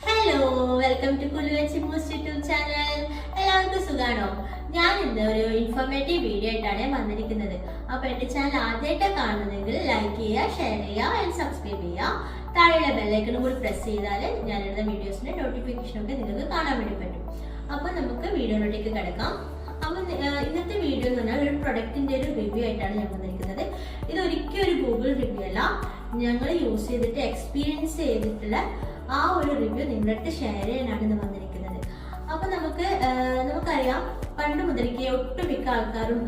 Hello welcome to Kuluvachi Moos YouTube channel എല്ലാവർക്കും സുഖാണോ? ഞാൻ ഇന്ന് ഒരു ഇൻഫോർമേറ്റീവ് വീഡിയോ ആയിട്ടാണ് വന്നിരിക്കുന്നത്. അപ്പൊ എന്റെ ചാനൽ ആദ്യമായിട്ട് കാണുന്നതെങ്കിൽ ലൈക്ക് ചെയ്യുക ഷെയർ ചെയ്യുക ആൻഡ് സബ്സ്ക്രൈബ് ചെയ്യുക. താഴെയുള്ള ബെല്ലൈക്കണും കൂടി പ്രസ് ചെയ്താൽ ഞാനിടുന്ന വീഡിയോസിന്റെ നോട്ടിഫിക്കേഷൻ ഒക്കെ നിങ്ങൾക്ക് കാണാൻ വേണ്ടി പറ്റും. അപ്പൊ നമുക്ക് വീഡിയോയിലോട്ടേക്ക് കിടക്കാം. അപ്പം ഇന്നത്തെ വീഡിയോ എന്ന് പറഞ്ഞാൽ ഒരു പ്രൊഡക്റ്റിന്റെ ഒരു റിവ്യൂ ആയിട്ടാണ് ഞാൻ വന്നിരിക്കുന്നത്. ഇത് ഒരിക്കലും ഒരു ഗൂഗിൾ റിവ്യൂ അല്ല. ഞങ്ങൾ യൂസ് ചെയ്തിട്ട് എക്സ്പീരിയൻസ് ചെയ്തിട്ടുള്ള ആ ഒരു റിവ്യൂ നിങ്ങളുടെ ഷെയർ ചെയ്യാനാണ് ഇന്ന് വന്നിരിക്കുന്നത്. അപ്പൊ നമുക്ക് നമുക്കറിയാം പണ്ട് മുതലേക്ക് ഒട്ടുമിക്ക ആൾക്കാരും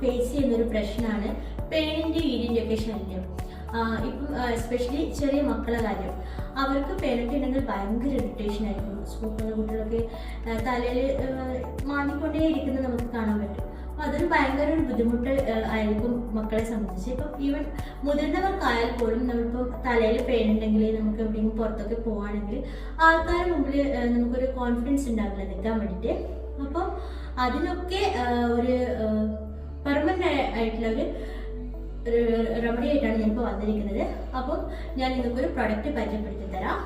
ഫേസ് ചെയ്യുന്ന ഒരു പ്രശ്നമാണ് പേനിന്റെ ഈരിന്റെ ഒക്കെ ശല്യം. ഇപ്പം എസ്പെഷ്യലി ചെറിയ മക്കളെ കാര്യം. അവർക്ക് പേരന്റ് ഉണ്ടെങ്കിൽ ഭയങ്കര ഇറിറ്റേഷൻ ആയിരിക്കും. സ്കൂളിലെ കുട്ടികളൊക്കെ തലയിൽ മാന്തിക്കൊണ്ടേ ഇരിക്കുന്നത് നമുക്ക് കാണാൻ പറ്റും. അതൊരു ഭയങ്കര ഒരു ബുദ്ധിമുട്ട് ആയിരിക്കും മക്കളെ സംബന്ധിച്ച്. ഇപ്പം ഈവൻ മുതിർന്നവർക്കായാൽ പോലും നമ്മളിപ്പോൾ തലയിൽ പെയിൻ ഉണ്ടെങ്കിൽ നമുക്ക് എവിടെയെങ്കിലും പുറത്തൊക്കെ പോവാണെങ്കിൽ ആൾക്കാരുടെ മുമ്പിൽ നമുക്കൊരു കോൺഫിഡൻസ് ഉണ്ടാവില്ല നിൽക്കാൻ വേണ്ടിയിട്ട്. അപ്പം അതിനൊക്കെ ഒരു പെർമനന്റ് ആയിട്ടുള്ള ഒരു റെമഡി ആയിട്ടാണ് ഞാൻ ഇപ്പോൾ വന്നിരിക്കുന്നത്. അപ്പം ഞാൻ നിങ്ങൾക്കൊരു പ്രൊഡക്റ്റ് പരിചയപ്പെടുത്തി തരാം.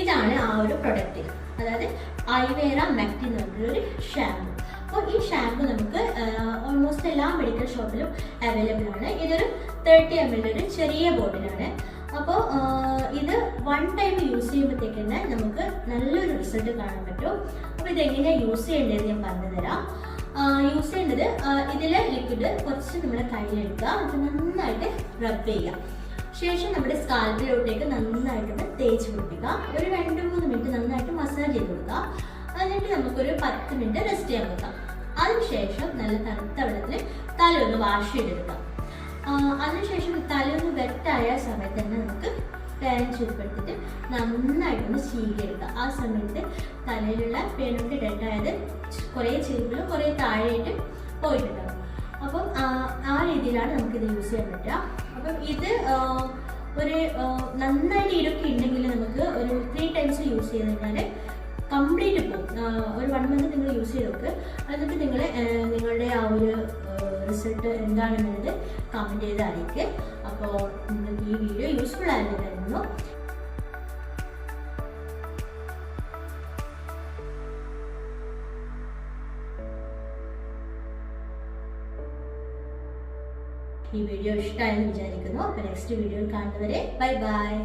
ഇതാണ് ആ ഒരു പ്രൊഡക്റ്റ് അതായത് ഐവേറ മെക്ടി എന്ന് ഒരു ഷാമ്പു അപ്പോൾ ഈ ഷാമ്പു നമുക്ക് ഓൾമോസ്റ്റ് എല്ലാ മെഡിക്കൽ ഷോപ്പിലും അവൈലബിൾ ആണ്. ഇതൊരു തേർട്ടി എം എൽ ഒരു ചെറിയ ബോട്ടിലാണ്. അപ്പോൾ ഇത് വൺ ടൈം യൂസ് ചെയ്യുമ്പോഴത്തേക്ക് തന്നെ നമുക്ക് നല്ലൊരു റിസൾട്ട് കാണാൻ പറ്റും. അപ്പോൾ ഇതെങ്ങനെയാണ് യൂസ് ചെയ്യേണ്ടത് ഞാൻ പറഞ്ഞു തരാം. യൂസ് ചെയ്യേണ്ടത് ഇതിലെ ലിക്വിഡ് കുറച്ച് നമ്മുടെ കയ്യിലെടുക്കുക. അത് നന്നായിട്ട് റബ്ബ് ചെയ്യുക. ശേഷം നമ്മുടെ സ്കാൽപ്പിലോട്ടേക്ക് നന്നായിട്ട് തേച്ച് പിടിപ്പിക്കുക. ഒരു രണ്ട് മൂന്ന് മിനിറ്റ് നന്നായിട്ട് മസാജ് ചെയ്ത് കൊടുക്കുക. എന്നിട്ട് നമുക്കൊരു പത്ത് മിനിറ്റ് റെസ്റ്റ് ചെയ്യാൻ വെക്കാം. അതിനുശേഷം നല്ല തണുത്ത വെള്ളത്തിൽ തലയൊന്ന് വാഷ് ചെയ്തെടുക്കാം അതിനുശേഷം തലയൊന്ന് വെറ്റായ സമയത്ത് തന്നെ നമുക്ക് പാൻ ചൂടുപ്പെടുത്തിട്ട് നന്നായിട്ടൊന്ന് ചീകിയെടുക്കുക ആ സമയത്ത് തലയിലുള്ള പേനൊക്കെ ഡെഡായത് കുറേ ചീറുകളും കുറേ താഴെയായിട്ട് പോയിട്ടുണ്ടാവും. അപ്പം ആ രീതിയിലാണ് നമുക്കിത് യൂസ് ചെയ്യാൻ പറ്റുക. അപ്പം ഇത് ഒരു നന്നായിട്ട് ഇരൊക്കെ ഉണ്ടെങ്കിൽ നമുക്ക് ഒരു ത്രീ ടൈംസ് യൂസ് ചെയ്ത് കഴിഞ്ഞാൽ കംപ്ലീറ്റ് പോകും ഒരു വൺ മന്ത് നിങ്ങൾ യൂസ് ചെയ്ത് നോക്ക്. നിങ്ങൾ നിങ്ങളുടെ ആ ഒരു റിസൾട്ട് എന്താണെന്നുള്ളത് കമന്റ് ചെയ്ത് അറിയിക്കുക അപ്പോൾ നിങ്ങൾക്ക് ഈ വീഡിയോ യൂസ്ഫുൾ ആയെന്ന് ഈ വീഡിയോ ഇഷ്ടമായെന്ന് വിചാരിക്കുന്നു. അപ്പോൾ നെക്സ്റ്റ് വീഡിയോയിൽ കാണുന്നവരെ ബൈ ബൈ